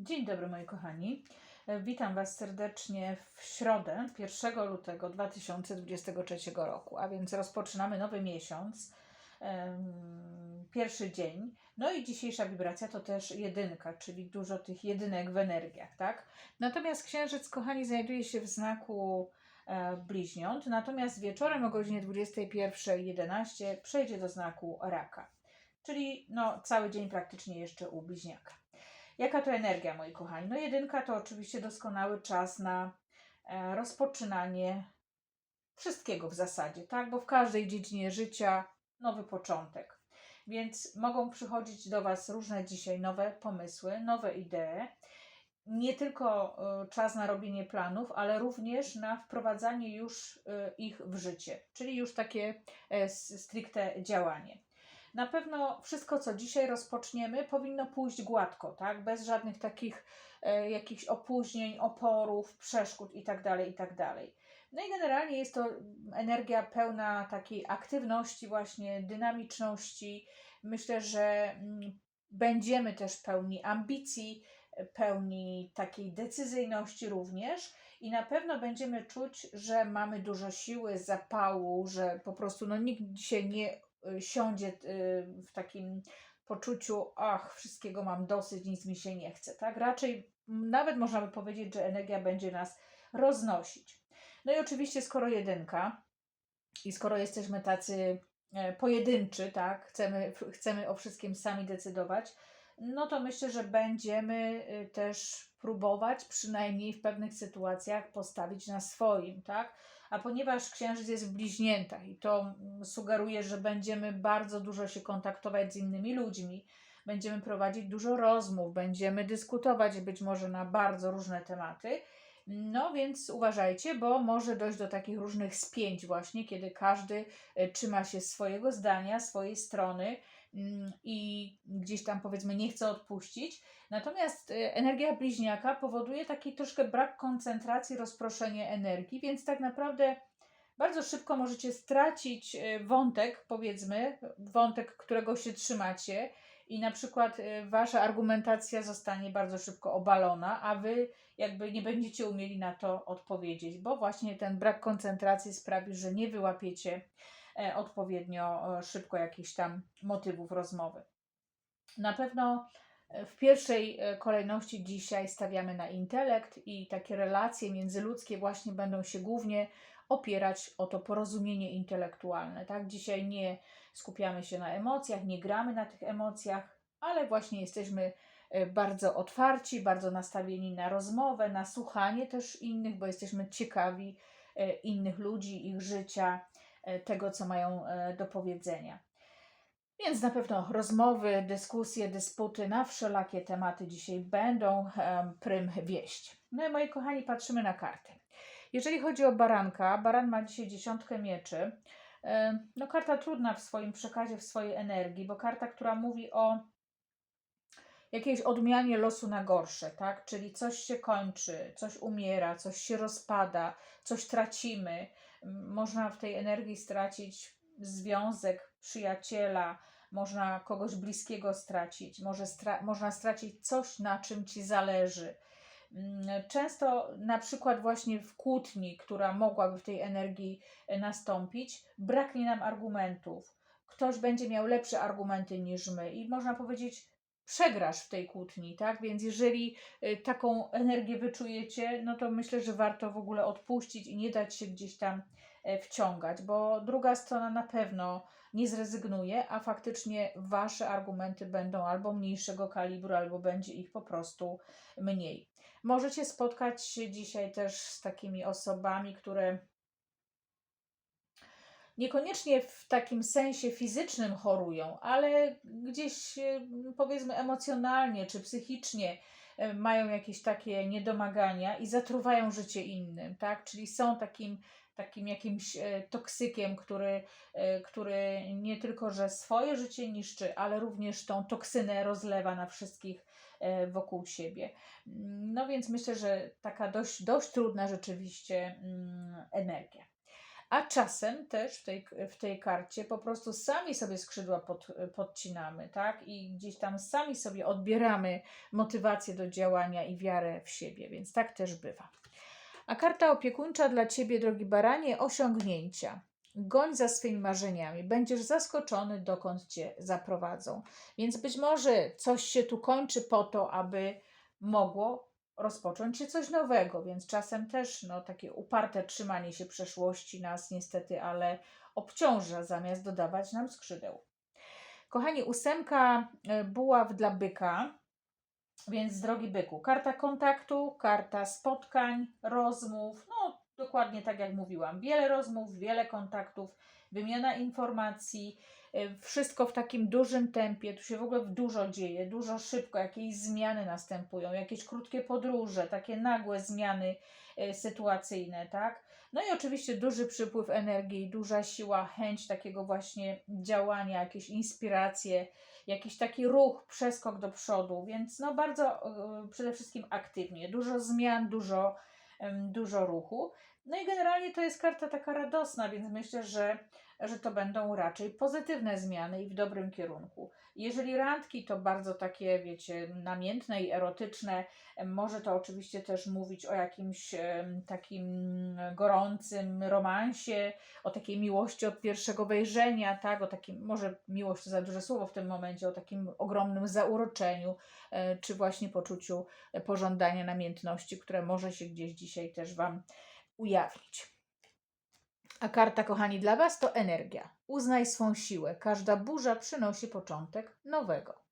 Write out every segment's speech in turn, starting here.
Dzień dobry moi kochani. E, Witam Was serdecznie w środę 1 lutego 2023 roku, a więc rozpoczynamy nowy miesiąc, pierwszy dzień. No i dzisiejsza wibracja to też jedynka, czyli dużo tych jedynek w energiach, tak? Natomiast księżyc, kochani, znajduje się w znaku e, bliźniąt, natomiast wieczorem o godzinie 21.11 przejdzie do znaku raka, czyli no, cały dzień praktycznie jeszcze u bliźniaka. Jaka to energia, moi kochani? No jedynka to oczywiście doskonały czas na e, rozpoczynanie wszystkiego w zasadzie, tak? Bo w każdej dziedzinie życia nowy początek. Więc mogą przychodzić do Was różne dzisiaj nowe pomysły, nowe idee. Nie tylko e, czas na robienie planów, ale również na wprowadzanie już e, ich w życie, czyli już takie stricte działanie. Na pewno wszystko, co dzisiaj rozpoczniemy, powinno pójść gładko, tak? Bez żadnych takich e, jakichś opóźnień, oporów, przeszkód itd., itd. No i generalnie jest to energia pełna takiej aktywności, właśnie dynamiczności. Myślę, że mm, będziemy też pełni ambicji, pełni takiej decyzyjności również i na pewno będziemy czuć, że mamy dużo siły, zapału, że po prostu no, nikt dzisiaj nie siądzie y, w takim poczuciu, ach, wszystkiego mam dosyć, nic mi się nie chce, tak? Raczej nawet można by powiedzieć, że energia będzie nas roznosić. No i oczywiście, skoro jedynka i skoro jesteśmy tacy e, pojedynczy, tak, chcemy, chcemy o wszystkim sami decydować, no to myślę, że będziemy y, też próbować przynajmniej w pewnych sytuacjach postawić na swoim, tak? A ponieważ księżyc jest w bliźniętach i to mm, sugeruje, że będziemy bardzo dużo się kontaktować z innymi ludźmi, będziemy prowadzić dużo rozmów, będziemy dyskutować być może na bardzo różne tematy. No więc uważajcie, bo może dojść do takich różnych spięć właśnie, kiedy każdy e, trzyma się swojego zdania, swojej strony i gdzieś tam powiedzmy nie chce odpuścić. Natomiast e, energia bliźniaka powoduje taki troszkę brak koncentracji, rozproszenie energii, więc tak naprawdę bardzo szybko możecie stracić e, wątek, powiedzmy, wątek, którego się trzymacie i na przykład e, wasza argumentacja zostanie bardzo szybko obalona, a wy jakby nie będziecie umieli na to odpowiedzieć, bo właśnie ten brak koncentracji sprawi, że nie wyłapiecie odpowiednio e, szybko jakichś tam motywów rozmowy. Na pewno e, w pierwszej e, kolejności dzisiaj stawiamy na intelekt i takie relacje międzyludzkie właśnie będą się głównie opierać o to porozumienie intelektualne. Tak? Dzisiaj nie skupiamy się na emocjach, nie gramy na tych emocjach, ale właśnie jesteśmy e, bardzo otwarci, bardzo nastawieni na rozmowę, na słuchanie też innych, bo jesteśmy ciekawi e, innych ludzi, ich życia, e, tego, co mają e, do powiedzenia. Więc na pewno rozmowy, dyskusje, dysputy na wszelakie tematy dzisiaj będą prym wieść. No i moi kochani, patrzymy na karty. Jeżeli chodzi o baranka, baran ma dzisiaj dziesiątkę mieczy. Em, No karta trudna w swoim przekazie, w swojej energii, bo karta, która mówi o jakiejś odmianie losu na gorsze, tak? Czyli coś się kończy, coś umiera, coś się rozpada, coś tracimy. Można w tej energii stracić związek, przyjaciela, można kogoś bliskiego stracić, może stra- można stracić coś, na czym ci zależy. Mm, Często na przykład właśnie w kłótni, która mogłaby w tej energii e, nastąpić, braknie nam argumentów. Ktoś będzie miał lepsze argumenty niż my i można powiedzieć, przegrasz w tej kłótni, tak? Więc jeżeli y, taką energię wyczujecie, no to myślę, że warto w ogóle odpuścić i nie dać się gdzieś tam e, wciągać, bo druga strona na pewno nie zrezygnuje, a faktycznie wasze argumenty będą albo mniejszego kalibru, albo będzie ich po prostu mniej. Możecie spotkać się dzisiaj też z takimi osobami, które niekoniecznie w takim sensie fizycznym chorują, ale gdzieś e, powiedzmy emocjonalnie czy psychicznie e, mają jakieś takie niedomagania i zatruwają życie innym, tak? Czyli są takim, takim jakimś e, toksykiem, który, który nie tylko, że swoje życie niszczy, ale również tą toksynę rozlewa na wszystkich wokół siebie. No więc myślę, że taka dość, dość trudna rzeczywiście mm, energia. A czasem też w tej, w tej karcie po prostu sami sobie skrzydła pod, podcinamy, tak? I gdzieś tam sami sobie odbieramy motywację do działania i wiarę w siebie, więc tak też bywa. A karta opiekuńcza dla Ciebie, drogi baranie, osiągnięcia. Goń za swymi marzeniami. Będziesz zaskoczony, dokąd Cię zaprowadzą. Więc być może coś się tu kończy po to, aby mogło rozpocząć się coś nowego, więc czasem też no, takie uparte trzymanie się przeszłości nas niestety, ale obciąża zamiast dodawać nam skrzydeł. Kochani, ósemka e, buław dla byka, więc drogi byku, karta kontaktu, karta spotkań, rozmów, no dokładnie tak jak mówiłam, wiele rozmów, wiele kontaktów, wymiana informacji, e, wszystko w takim dużym tempie, tu się w ogóle dużo dzieje, dużo szybko, jakieś zmiany następują, jakieś krótkie podróże, takie nagłe zmiany e, sytuacyjne, tak? No i oczywiście duży przypływ energii, duża siła, chęć takiego właśnie działania, jakieś inspiracje, jakiś taki ruch, przeskok do przodu, więc no bardzo y, przede wszystkim aktywnie, dużo zmian, dużo, dużo ruchu. No i generalnie to jest karta taka radosna, więc myślę, że, że to będą raczej pozytywne zmiany i w dobrym kierunku. Jeżeli randki to bardzo takie, wiecie, namiętne i erotyczne, może to oczywiście też mówić o jakimś takim gorącym romansie, o takiej miłości od pierwszego wejrzenia, tak, o takim, może miłość to za duże słowo w tym momencie, o takim ogromnym zauroczeniu, e, czy właśnie poczuciu pożądania namiętności, które może się gdzieś dzisiaj też Wam ujawnić. A karta, kochani, dla Was to energia. Uznaj swą siłę. Każda burza przynosi początek nowego.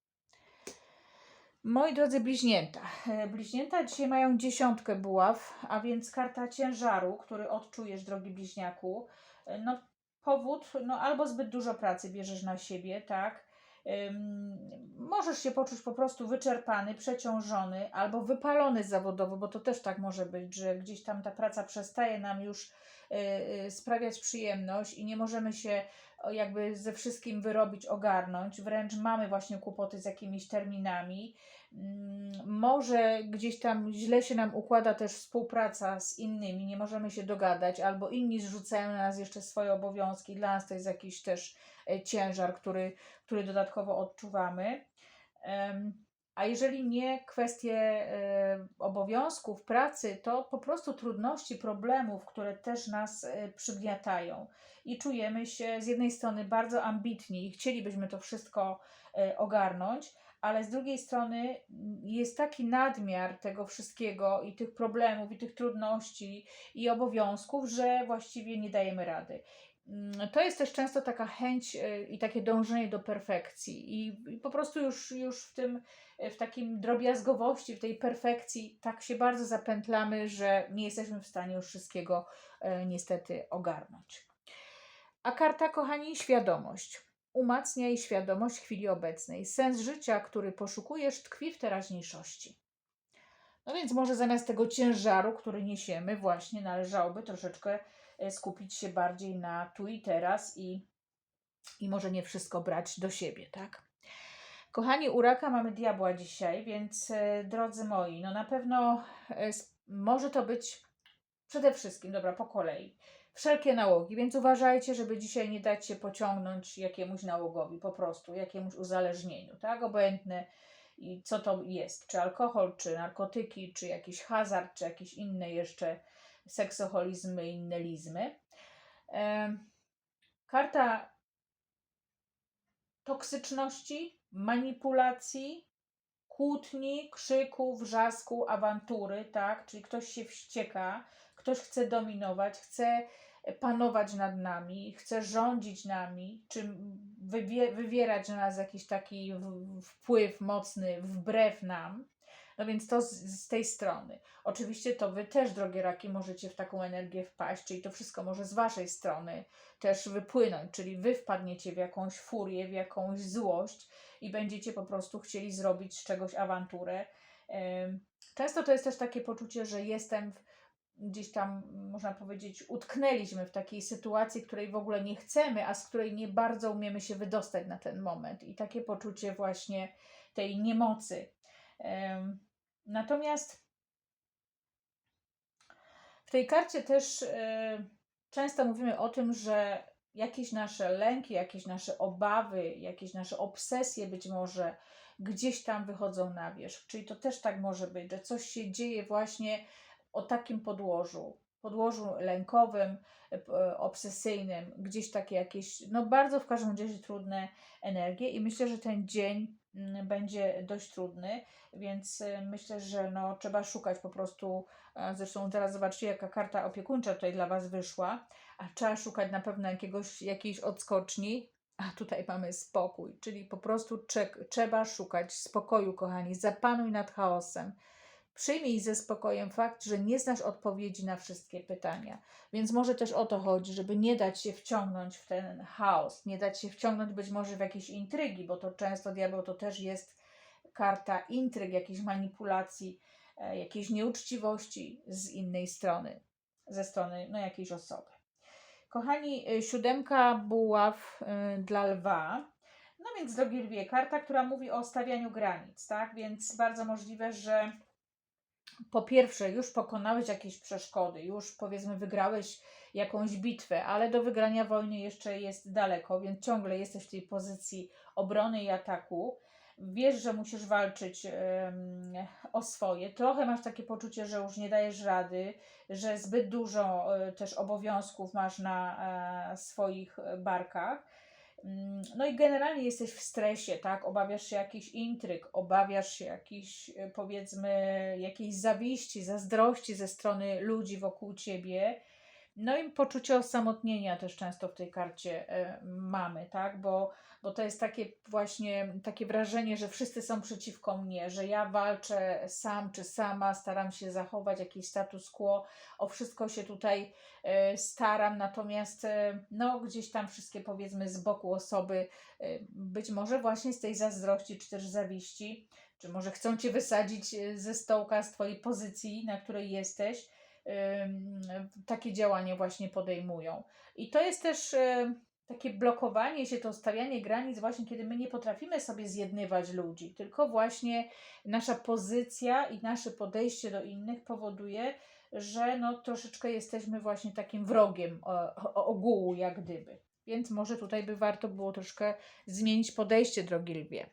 Moi drodzy bliźnięta, e, bliźnięta dzisiaj mają dziesiątkę buław, a więc karta ciężaru, który odczujesz, drogi bliźniaku. E, no, powód, no albo zbyt dużo pracy bierzesz na siebie, tak? Możesz się poczuć po prostu wyczerpany, przeciążony albo wypalony zawodowo, bo to też tak może być, że gdzieś tam ta praca przestaje nam już y, y, sprawiać przyjemność i nie możemy się jakby ze wszystkim wyrobić, ogarnąć, wręcz mamy właśnie kłopoty z jakimiś terminami. Mm, może gdzieś tam źle się nam układa też współpraca z innymi, nie możemy się dogadać, albo inni zrzucają na nas jeszcze swoje obowiązki. Dla nas to jest jakiś też e, ciężar, który, który dodatkowo odczuwamy. A jeżeli nie kwestie e, obowiązków, pracy, to po prostu trudności, problemów, które też nas e, przygniatają. I czujemy się z jednej strony bardzo ambitni i chcielibyśmy to wszystko ogarnąć, ale z drugiej strony jest taki nadmiar tego wszystkiego i tych problemów, i tych trudności, i obowiązków, że właściwie nie dajemy rady. Mm, to jest też często taka chęć e, i takie dążenie do perfekcji, i, po prostu już, już w tym, w takim drobiazgowości, w tej perfekcji, tak się bardzo zapętlamy, że nie jesteśmy w stanie już wszystkiego e, niestety ogarnąć. A karta, kochani, świadomość umacniaj świadomość chwili obecnej. Sens życia, który poszukujesz, tkwi w teraźniejszości. No więc może zamiast tego ciężaru, który niesiemy, właśnie należałoby troszeczkę e, skupić się bardziej na tu i teraz i, i może nie wszystko brać do siebie, tak? Kochani, uraka mamy diabła dzisiaj, więc e, drodzy moi, no na pewno e, może to być przede wszystkim, dobra, po kolei wszelkie nałogi, więc uważajcie, żeby dzisiaj nie dać się pociągnąć jakiemuś nałogowi, po prostu jakiemuś uzależnieniu, tak? Obojętne i co to jest, czy alkohol, czy narkotyki, czy jakiś hazard, czy jakieś inne jeszcze seksoholizmy, inne lizmy. karta toksyczności, manipulacji, kłótni, krzyku, wrzasku, awantury, tak? Czyli ktoś się wścieka, ktoś chce dominować, chce panować nad nami, chce rządzić nami, czy wywierać na nas jakiś taki wpływ mocny wbrew nam. No więc to z, z, tej strony. Oczywiście to Wy też, drogie raki, możecie w taką energię wpaść, czyli to wszystko może z Waszej strony też wypłynąć, czyli Wy wpadniecie w jakąś furię, w jakąś złość i będziecie po prostu chcieli zrobić z czegoś awanturę. Często to jest też takie poczucie, że jestem w, gdzieś tam, można powiedzieć, utknęliśmy w takiej sytuacji, której w ogóle nie chcemy, a z której nie bardzo umiemy się wydostać na ten moment. I takie poczucie właśnie tej niemocy. Natomiast w tej karcie też często mówimy o tym, że jakieś nasze lęki, jakieś nasze obawy, jakieś nasze obsesje być może gdzieś tam wychodzą na wierzch. Czyli to też tak może być, że coś się dzieje właśnie o takim podłożu, podłożu lękowym, e, obsesyjnym, gdzieś takie jakieś, no bardzo w każdym razie trudne energie i myślę, że ten dzień mm, będzie dość trudny, więc e, myślę, że no, trzeba szukać po prostu, e, zresztą teraz zobaczcie jaka karta opiekuńcza tutaj dla Was wyszła, a trzeba szukać na pewno jakiegoś, jakiejś odskoczni, a tutaj mamy spokój, czyli po prostu trzeba szukać spokoju, kochani, zapanuj nad chaosem. Przyjmij ze spokojem fakt, że nie znasz odpowiedzi na wszystkie pytania. Więc może też o to chodzi, żeby nie dać się wciągnąć w ten chaos, nie dać się wciągnąć być może w jakieś intrygi, bo to często diabeł to też jest karta intryg, jakiejś manipulacji, e, jakiejś nieuczciwości z innej strony, ze strony no, jakiejś osoby. Kochani, y, siódemka buław y, dla lwa. No więc, drogi lwie, karta, która mówi o stawianiu granic, tak? Więc bardzo możliwe, że po pierwsze już pokonałeś jakieś przeszkody, już powiedzmy wygrałeś jakąś bitwę, ale do wygrania wojny jeszcze jest daleko, więc ciągle jesteś w tej pozycji obrony i ataku. Wiesz, że musisz walczyć o swoje. Trochę masz takie poczucie, że już nie dajesz rady, że zbyt dużo e, też obowiązków masz na e, swoich barkach. Mm, No i generalnie jesteś w stresie, tak? Obawiasz się jakichś intryg, obawiasz się jakichś, e, powiedzmy, jakiejś zawiści, zazdrości ze strony ludzi wokół ciebie. No i poczucie osamotnienia też często w tej karcie e, mamy, tak? Bo, bo to jest takie właśnie takie wrażenie, że wszyscy są przeciwko mnie, że ja walczę sam czy sama, staram się zachować jakiś status quo, o wszystko się tutaj e, staram, natomiast e, no gdzieś tam wszystkie powiedzmy z boku osoby, e, być może właśnie z tej zazdrości czy też zawiści, czy może chcą cię wysadzić ze stołka z twojej pozycji, na której jesteś, takie działania właśnie podejmują. I to jest też takie blokowanie się, to stawianie granic, właśnie kiedy my nie potrafimy sobie zjednywać ludzi, tylko właśnie nasza pozycja i nasze podejście do innych powoduje, że no troszeczkę jesteśmy właśnie takim wrogiem ogółu, jak gdyby. Więc może tutaj by warto było troszkę zmienić podejście, drogi lwie.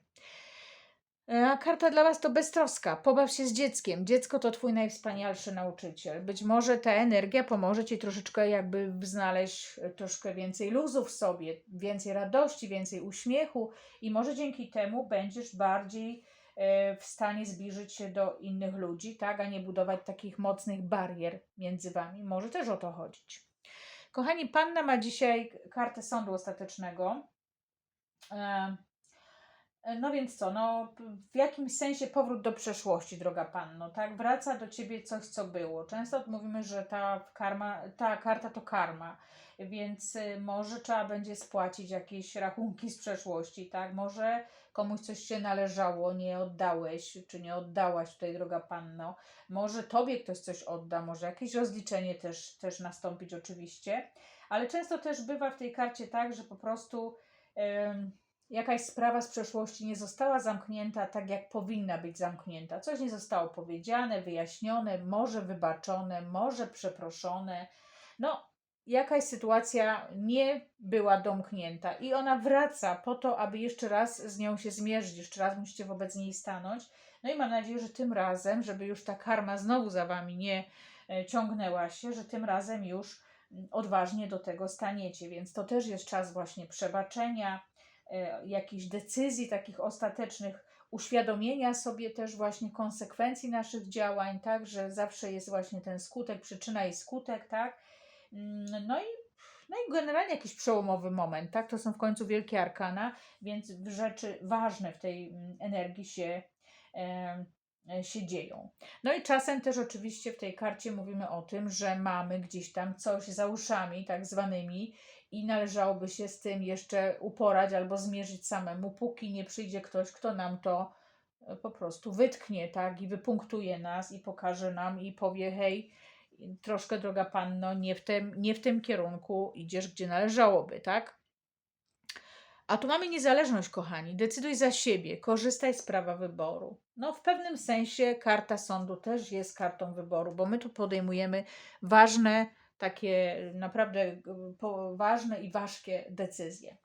E, A karta dla Was to beztroska. Pobaw się z dzieckiem. Dziecko to Twój najwspanialszy nauczyciel. Być może ta energia pomoże Ci troszeczkę jakby znaleźć e, troszkę więcej luzu w sobie, więcej radości, więcej uśmiechu i może dzięki temu będziesz bardziej e, w stanie zbliżyć się do innych ludzi, tak, a nie budować takich mocnych barier między Wami. Może też o to chodzić. Kochani, Panna ma dzisiaj kartę sądu ostatecznego. E, no więc co, no w jakimś sensie powrót do przeszłości, droga panno, tak? Wraca do ciebie coś, co było. Często mówimy, że ta karma, ta karta to karma, więc y, może trzeba będzie spłacić jakieś rachunki z przeszłości, tak? Może komuś coś się należało, nie oddałeś, czy nie oddałaś tutaj, droga panno. Może tobie ktoś coś odda, może jakieś rozliczenie też, też nastąpić oczywiście, ale często też bywa w tej karcie tak, że po prostu... Ym, jakaś sprawa z przeszłości nie została zamknięta tak, jak powinna być zamknięta. Coś nie zostało powiedziane, wyjaśnione, może wybaczone, może przeproszone. No, jakaś sytuacja nie była domknięta i ona wraca po to, aby jeszcze raz z nią się zmierzyć, jeszcze raz musicie wobec niej stanąć. No i mam nadzieję, że tym razem, żeby już ta karma znowu za wami nie e, ciągnęła się, że tym razem już mm, odważnie do tego staniecie. Więc to też jest czas właśnie przebaczenia, jakichś decyzji takich ostatecznych, uświadomienia sobie też właśnie konsekwencji naszych działań, tak, że zawsze jest właśnie ten skutek, przyczyna i skutek, tak. Mm, No i, no i generalnie jakiś przełomowy moment, tak, to są w końcu wielkie arkana, więc rzeczy ważne w tej mm, energii się, e, się dzieją. No i czasem też oczywiście w tej karcie mówimy o tym, że mamy gdzieś tam coś za uszami, tak zwanymi, i należałoby się z tym jeszcze uporać albo zmierzyć samemu, póki nie przyjdzie ktoś, kto nam to e, po prostu wytknie, tak, i wypunktuje nas i pokaże nam i powie, hej, troszkę droga panno, nie w tym, nie w tym kierunku idziesz, gdzie należałoby, tak? A tu mamy niezależność, kochani. Decyduj za siebie, korzystaj z prawa wyboru. No, w pewnym sensie karta sądu też jest kartą wyboru, bo my tu podejmujemy ważne takie naprawdę poważne i ważkie decyzje.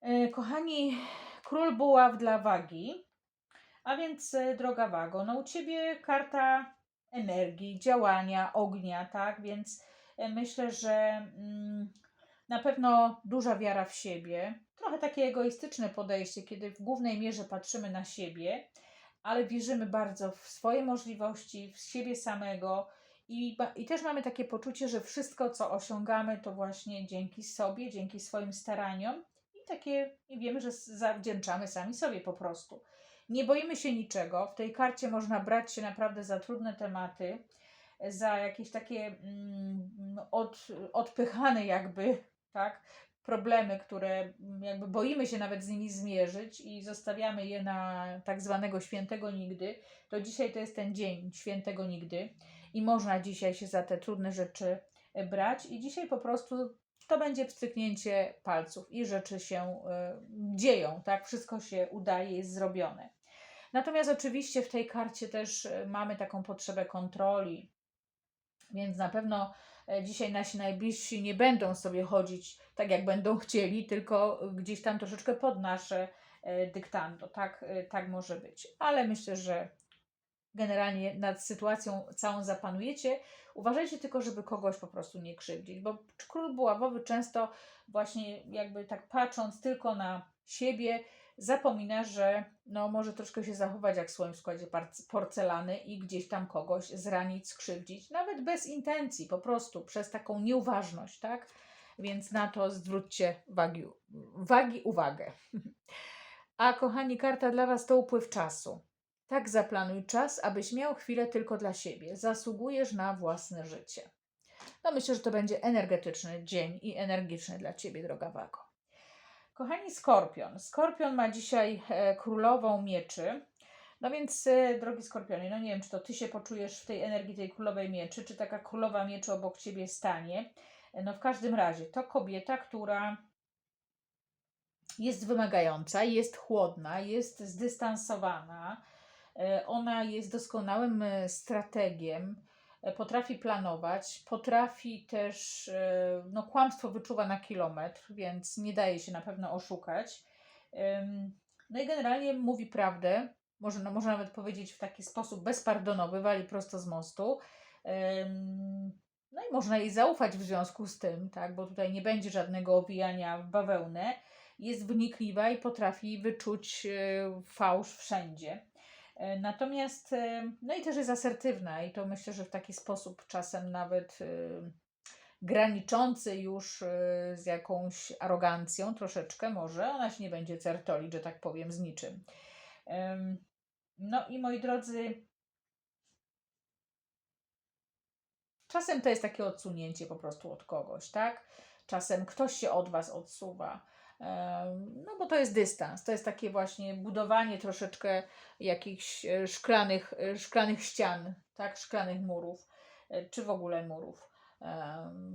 E, Kochani, król buław dla wagi, a więc e, droga wago, no u ciebie karta energii, działania, ognia, tak? Więc e, myślę, że mm, na pewno duża wiara w siebie, trochę takie egoistyczne podejście, kiedy w głównej mierze patrzymy na siebie, ale wierzymy bardzo w swoje możliwości, w siebie samego i, i też mamy takie poczucie, że wszystko, co osiągamy, to właśnie dzięki sobie, dzięki swoim staraniom i takie i wiemy, że zawdzięczamy sami sobie po prostu. Nie boimy się niczego. W tej karcie można brać się naprawdę za trudne tematy, za jakieś takie mm, od, odpychane jakby, tak, problemy, które mm, jakby boimy się nawet z nimi zmierzyć i zostawiamy je na tak zwanego świętego nigdy, to dzisiaj to jest ten dzień świętego nigdy i można dzisiaj się za te trudne rzeczy e, brać i dzisiaj po prostu to będzie pstryknięcie palców i rzeczy się e, dzieją, tak, wszystko się udaje, jest zrobione. Natomiast oczywiście w tej karcie też e, mamy taką potrzebę kontroli, więc na pewno dzisiaj nasi najbliżsi nie będą sobie chodzić tak, jak będą chcieli, tylko gdzieś tam troszeczkę pod nasze dyktando. Tak, tak może być. Ale myślę, że generalnie nad sytuacją całą zapanujecie. Uważajcie tylko, żeby kogoś po prostu nie krzywdzić, bo król buławowy często właśnie jakby tak patrząc tylko na siebie, zapomina, że no może troszkę się zachować jak w swoim składzie porcelany i gdzieś tam kogoś zranić, skrzywdzić, nawet bez intencji, po prostu przez taką nieuważność, tak? Więc na to zwróćcie wagi, wagi uwagę. A kochani, karta dla Was to upływ czasu. Tak zaplanuj czas, abyś miał chwilę tylko dla siebie. Zasługujesz na własne życie. No myślę, że to będzie energetyczny dzień i energiczny dla Ciebie, droga Wago. Kochani Skorpion. Skorpion ma dzisiaj e, królową mieczy. No więc, e, drogi Skorpionie, no nie wiem, czy to Ty się poczujesz w tej energii tej królowej mieczy, czy taka królowa mieczy obok Ciebie stanie. E, No w każdym razie, to kobieta, która jest wymagająca, jest chłodna, jest zdystansowana. E, Ona jest doskonałym e, strategiem, e, potrafi planować, potrafi też, no kłamstwo wyczuwa na kilometr, więc nie daje się na pewno oszukać. No i generalnie mówi prawdę, można, można nawet powiedzieć w taki sposób bezpardonowy, wali prosto z mostu. No i można jej zaufać w związku z tym, tak, bo tutaj nie będzie żadnego owijania w bawełnę. Jest wnikliwa i potrafi wyczuć fałsz wszędzie. E, Natomiast, e, no i też jest asertywna, i to myślę, że w taki sposób czasem nawet e, graniczący już z jakąś arogancją, troszeczkę może. Ona się nie będzie certolić, że tak powiem, z niczym. No i moi drodzy, czasem to jest takie odsunięcie po prostu od kogoś, tak? Czasem ktoś się od Was odsuwa. No bo to jest dystans, to jest takie właśnie budowanie troszeczkę jakichś e, szklanych, e, szklanych ścian, tak, szklanych murów, e, czy w ogóle murów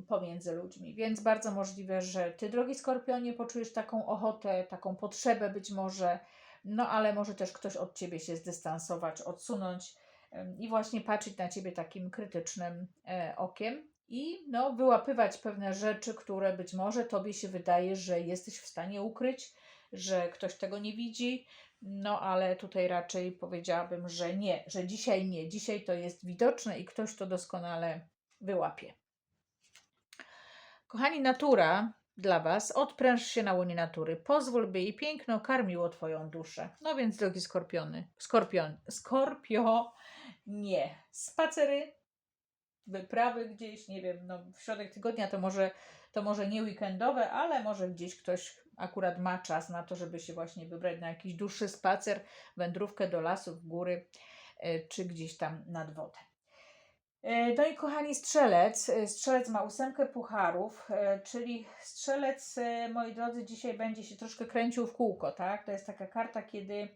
pomiędzy ludźmi. Więc bardzo możliwe, że Ty, drogi Skorpionie, poczujesz taką ochotę, taką potrzebę być może, no ale może też ktoś od Ciebie się zdystansować, odsunąć i właśnie patrzeć na Ciebie takim krytycznym okiem i no, wyłapywać pewne rzeczy, które być może Tobie się wydaje, że jesteś w stanie ukryć, że ktoś tego nie widzi, no ale tutaj raczej powiedziałabym, że nie, że dzisiaj nie. Dzisiaj to jest widoczne i ktoś to doskonale wyłapie. Kochani, natura dla Was, odpręż się na łonie natury. Pozwól, by jej piękno karmiło Twoją duszę. No więc, drogi skorpiony, skorpion, skorpio, nie. Spacery, wyprawy gdzieś, nie wiem, no w środek tygodnia to może, to może nie weekendowe, ale może gdzieś ktoś akurat ma czas na to, żeby się właśnie wybrać na jakiś dłuższy spacer, wędrówkę do lasów, góry, e, czy gdzieś tam nad wodę. E, No i kochani, strzelec. E, Strzelec ma ósemkę pucharów, czyli strzelec, moi drodzy, dzisiaj będzie się troszkę kręcił w kółko, tak? To jest taka karta, kiedy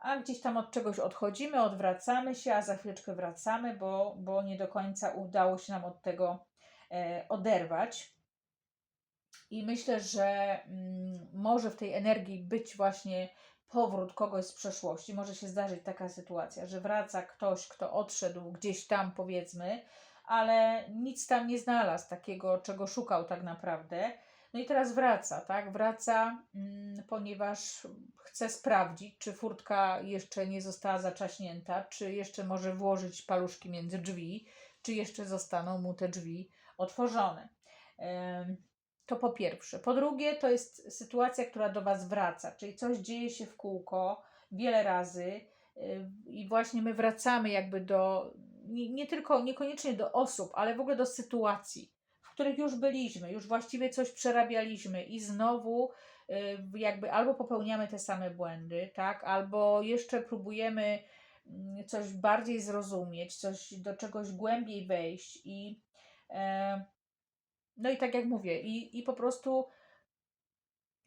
a gdzieś tam od czegoś odchodzimy, odwracamy się, a za chwileczkę wracamy, bo, bo nie do końca udało się nam od tego e, oderwać. I myślę, że mm, może w tej energii być właśnie powrót kogoś z przeszłości. Może się zdarzyć taka sytuacja, że wraca ktoś, kto odszedł gdzieś tam, powiedzmy, ale nic tam nie znalazł takiego, czego szukał tak naprawdę. No i teraz wraca, tak? Wraca, mm, ponieważ chce sprawdzić, czy furtka jeszcze nie została zaczaśnięta, czy jeszcze może włożyć paluszki między drzwi, czy jeszcze zostaną mu te drzwi otworzone. To po pierwsze. Po drugie, to jest sytuacja, która do Was wraca, czyli coś dzieje się w kółko wiele razy i właśnie my wracamy jakby do, nie, nie tylko, niekoniecznie do osób, ale w ogóle do sytuacji, których już byliśmy, już właściwie coś przerabialiśmy i znowu y, jakby albo popełniamy te same błędy, tak, albo jeszcze próbujemy mm, coś bardziej zrozumieć, coś do czegoś głębiej wejść i e, no i tak jak mówię, i, i po prostu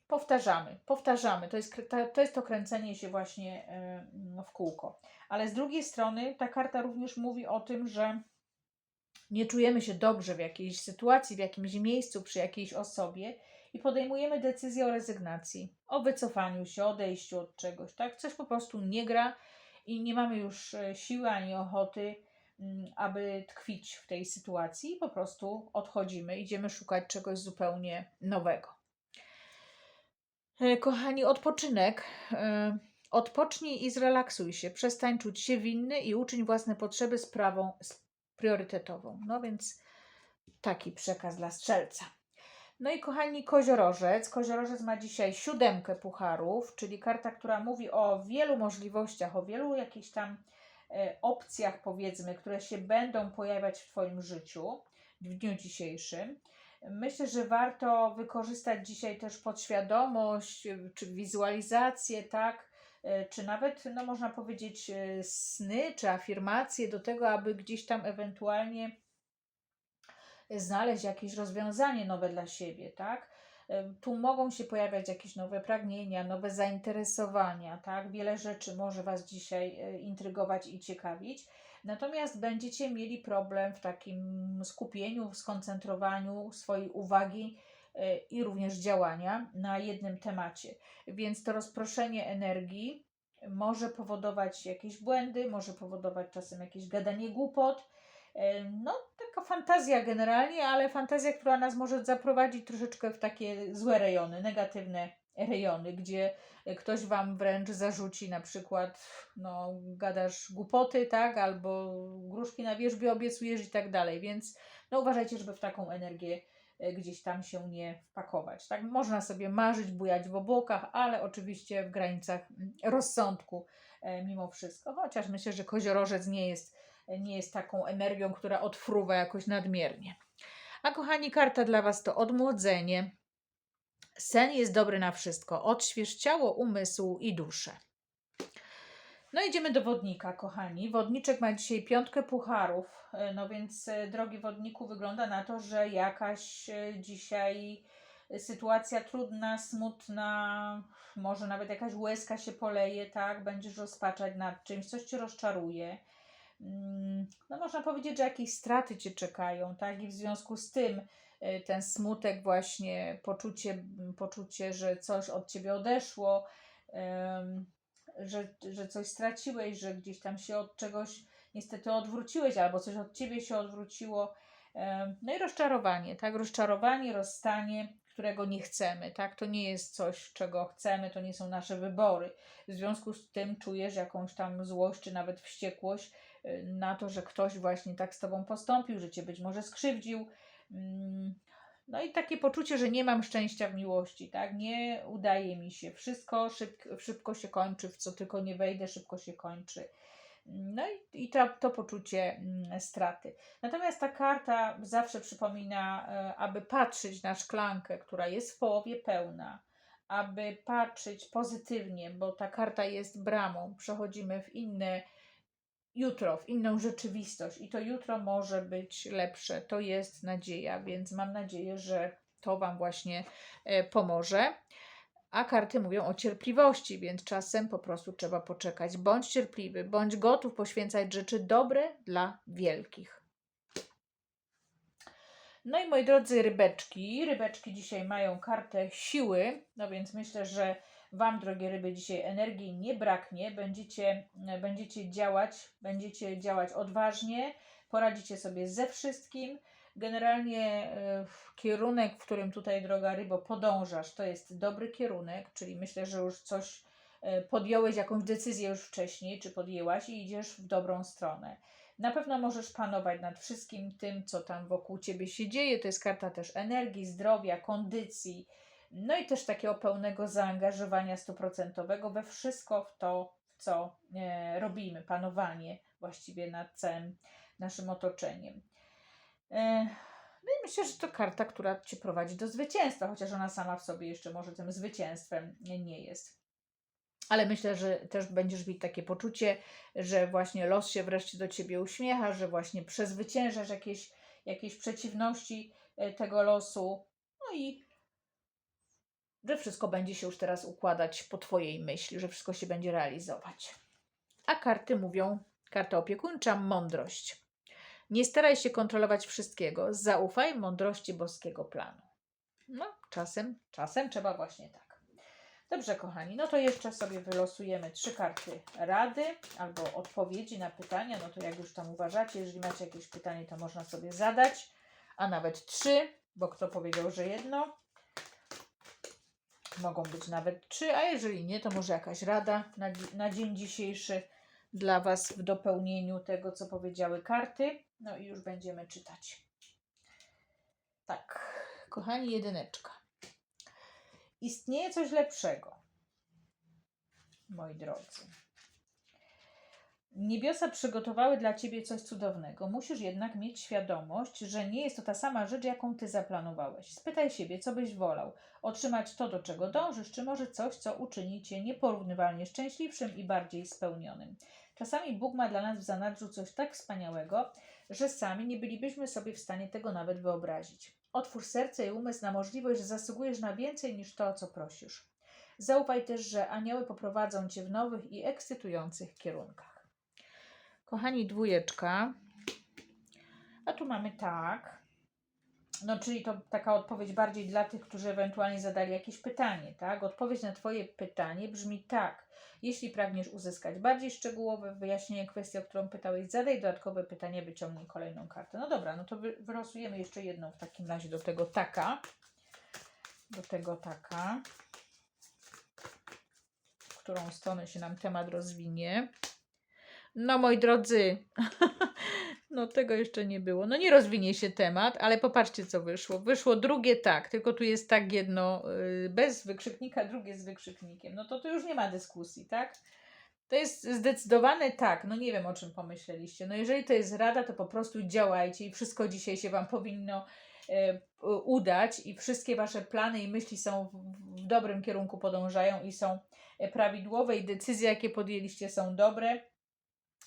powtarzamy, powtarzamy. To jest, to jest to kręcenie się właśnie e, w kółko. Ale z drugiej strony ta karta również mówi o tym, że nie czujemy się dobrze w jakiejś sytuacji, w jakimś miejscu, przy jakiejś osobie i podejmujemy decyzję o rezygnacji, o wycofaniu się, odejściu od czegoś, tak? Coś po prostu nie gra i nie mamy już e, siły ani ochoty, mm, aby tkwić w tej sytuacji, po prostu odchodzimy, idziemy szukać czegoś zupełnie nowego. E, Kochani, odpoczynek. e, Odpocznij i zrelaksuj się. Przestań czuć się winny i uczyń własne potrzeby sprawą priorytetową. No więc taki przekaz dla strzelca. No i kochani, koziorożec. Koziorożec ma dzisiaj siódemkę pucharów, czyli karta, która mówi o wielu możliwościach, o wielu jakichś tam e, opcjach, powiedzmy, które się będą pojawiać w Twoim życiu w dniu dzisiejszym. Myślę, że warto wykorzystać dzisiaj też podświadomość, czy wizualizację, tak? Y, Czy nawet, no można powiedzieć, y, sny, czy afirmacje do tego, aby gdzieś tam ewentualnie znaleźć jakieś rozwiązanie nowe dla siebie, tak? Y, Tu mogą się pojawiać jakieś nowe pragnienia, nowe zainteresowania, tak? Wiele rzeczy może Was dzisiaj intrygować i ciekawić. Natomiast będziecie mieli problem w takim skupieniu, w skoncentrowaniu swojej uwagi i również działania na jednym temacie. Więc to rozproszenie energii może powodować jakieś błędy, może powodować czasem jakieś gadanie głupot. Y, No, taka fantazja generalnie, ale fantazja, która nas może zaprowadzić troszeczkę w takie złe rejony, negatywne rejony, gdzie ktoś wam wręcz zarzuci na przykład, no, gadasz głupoty, tak, albo gruszki na wierzbie obiecujesz i tak dalej, więc no uważajcie, żeby w taką energię e, gdzieś tam się nie wpakować, tak, można sobie marzyć, bujać w obłokach, ale oczywiście w granicach mm, rozsądku e, mimo wszystko, chociaż myślę, że koziorożec nie jest, nie jest taką energią, która odfruwa jakoś nadmiernie. A kochani, karta dla Was to odmłodzenie, Sen jest dobry na wszystko. Odśwież ciało, umysł i duszę. No idziemy do wodnika, kochani. Wodniczek ma dzisiaj piątkę pucharów, e, no więc e, drogi wodniku, wygląda na to, że jakaś e, dzisiaj sytuacja trudna, smutna, może nawet jakaś łezka się poleje, tak? Będziesz rozpaczać nad czymś, coś cię rozczaruje. Mm, No można powiedzieć, że jakieś straty cię czekają, tak? I w związku z tym ten smutek, właśnie poczucie, poczucie, że coś od ciebie odeszło, że, że coś straciłeś, że gdzieś tam się od czegoś niestety odwróciłeś, albo coś od ciebie się odwróciło. No i rozczarowanie, tak? Rozczarowanie, rozstanie, którego nie chcemy, tak? To nie jest coś, czego chcemy, to nie są nasze wybory. W związku z tym czujesz jakąś tam złość, czy nawet wściekłość y, na to, że ktoś właśnie tak z tobą postąpił, że cię być może skrzywdził. No i takie poczucie, że nie mam szczęścia w miłości, tak? Nie udaje mi się. Wszystko szybko, szybko się kończy, w co tylko nie wejdę, szybko się kończy. No i, i to, to poczucie mm, straty. Natomiast ta karta zawsze przypomina, e, aby patrzeć na szklankę, która jest w połowie pełna, aby patrzeć pozytywnie, bo ta karta jest bramą. Przechodzimy w inne jutro, w inną rzeczywistość i to jutro może być lepsze. To jest nadzieja, więc mam nadzieję, że to Wam właśnie e, pomoże. A karty mówią o cierpliwości, więc czasem po prostu trzeba poczekać. Bądź cierpliwy, bądź gotów poświęcać rzeczy dobre dla wielkich. No i moi drodzy rybeczki, rybeczki dzisiaj mają kartę siły, no więc myślę, że Wam, drogie ryby, dzisiaj energii nie braknie. Będziecie, będziecie działać, będziecie działać odważnie, poradzicie sobie ze wszystkim. Generalnie e, kierunek, w którym tutaj, droga rybo, podążasz, to jest dobry kierunek, czyli myślę, że już coś e, podjąłeś, jakąś decyzję już wcześniej, czy podjęłaś i idziesz w dobrą stronę. Na pewno możesz panować nad wszystkim tym, co tam wokół ciebie się dzieje. To jest karta też energii, zdrowia, kondycji, no i też takiego pełnego zaangażowania stuprocentowego we wszystko w to, co e, robimy, panowanie właściwie nad całym naszym otoczeniem. E, no i myślę, że to karta, która cię prowadzi do zwycięstwa, chociaż ona sama w sobie jeszcze może tym zwycięstwem nie jest. Ale myślę, że też będziesz mieć takie poczucie, że właśnie los się wreszcie do ciebie uśmiecha, że właśnie przezwyciężasz jakieś, jakieś przeciwności e, tego losu. No i że wszystko będzie się już teraz układać po Twojej myśli, że wszystko się będzie realizować. A karty mówią, karta opiekuńcza, mądrość. Nie staraj się kontrolować wszystkiego, zaufaj mądrości boskiego planu. No, czasem, czasem trzeba właśnie tak. Dobrze, kochani, no to jeszcze sobie wylosujemy trzy karty rady albo odpowiedzi na pytania. No to jak już tam uważacie, jeżeli macie jakieś pytanie, to można sobie zadać, a nawet trzy, bo kto powiedział, że jedno. Mogą być nawet trzy, a jeżeli nie, to może jakaś rada na, na dzień dzisiejszy dla Was w dopełnieniu tego, co powiedziały karty. No i już będziemy czytać. Tak, kochani, jedyneczka. Istnieje coś lepszego, moi drodzy. Niebiosa przygotowały dla ciebie coś cudownego. Musisz jednak mieć świadomość, że nie jest to ta sama rzecz, jaką ty zaplanowałeś. Spytaj siebie, co byś wolał: otrzymać to, do czego dążysz, czy może coś, co uczyni cię nieporównywalnie szczęśliwszym i bardziej spełnionym. Czasami Bóg ma dla nas w zanadrzu coś tak wspaniałego, że sami nie bylibyśmy sobie w stanie tego nawet wyobrazić. Otwórz serce i umysł na możliwość, że zasługujesz na więcej niż to, o co prosisz. Zaufaj też, że anioły poprowadzą cię w nowych i ekscytujących kierunkach. Kochani, dwójeczka. A tu mamy tak. No, czyli to taka odpowiedź bardziej dla tych, którzy ewentualnie zadali jakieś pytanie, tak? Odpowiedź na Twoje pytanie brzmi tak. Jeśli pragniesz uzyskać bardziej szczegółowe wyjaśnienie kwestii, o którą pytałeś, zadaj dodatkowe pytanie, wyciągnij kolejną kartę. No dobra, no to wy- wylosujemy jeszcze jedną w takim razie do tego taka. Do tego taka. W którą stronę się nam temat rozwinie. No moi drodzy, no tego jeszcze nie było. No nie rozwinie się temat, ale popatrzcie co wyszło. Wyszło drugie tak, tylko tu jest tak jedno y, bez wykrzyknika, drugie z wykrzyknikiem. No to tu już nie ma dyskusji, tak? To jest zdecydowane tak. No nie wiem o czym pomyśleliście. No jeżeli to jest rada, to po prostu działajcie i wszystko dzisiaj się Wam powinno e, udać i wszystkie Wasze plany i myśli są w, dobrym kierunku podążają i są e, prawidłowe i decyzje jakie podjęliście są dobre.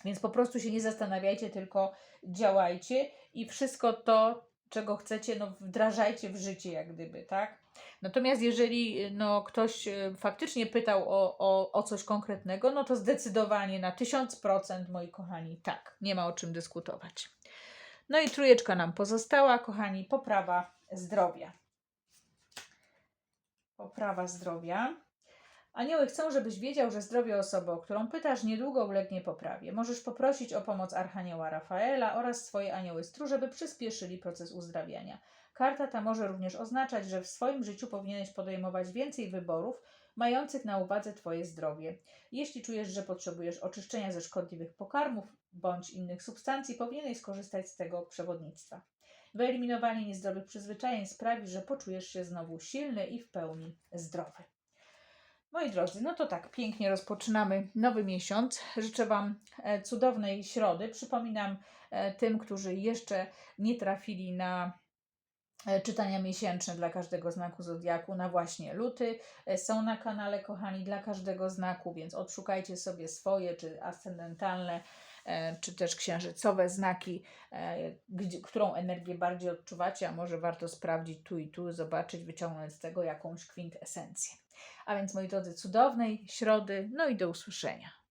Więc po prostu się nie zastanawiajcie, tylko działajcie i wszystko to, czego chcecie, no wdrażajcie w życie, jak gdyby, tak? Natomiast jeżeli no, ktoś e, faktycznie pytał o, o, o coś konkretnego, no to zdecydowanie na 1000%, moi kochani, tak, nie ma o czym dyskutować. No i trójeczka nam pozostała, kochani, poprawa zdrowia. Poprawa zdrowia. Anioły chcą, żebyś wiedział, że zdrowie osoby, o którą pytasz, niedługo ulegnie poprawie. Możesz poprosić o pomoc Archanioła Rafaela oraz swoje anioły stróż, żeby przyspieszyli proces uzdrawiania. Karta ta może również oznaczać, że w swoim życiu powinieneś podejmować więcej wyborów mających na uwadze Twoje zdrowie. Jeśli czujesz, że potrzebujesz oczyszczenia ze szkodliwych pokarmów bądź innych substancji, powinieneś skorzystać z tego przewodnictwa. Wyeliminowanie niezdrowych przyzwyczajeń sprawi, że poczujesz się znowu silny i w pełni zdrowy. Moi drodzy, no to tak, pięknie rozpoczynamy nowy miesiąc. Życzę Wam e, cudownej środy. Przypominam e, tym, którzy jeszcze nie trafili na e, czytania miesięczne dla każdego znaku zodiaku na właśnie luty. Są na kanale, kochani, dla każdego znaku, więc odszukajcie sobie swoje, czy ascendentalne, czy też księżycowe znaki, e, którą energię bardziej odczuwacie, a może warto sprawdzić tu i tu, zobaczyć, wyciągnąć z tego jakąś kwintesencję. A więc, moi drodzy, cudownej środy, no i do usłyszenia.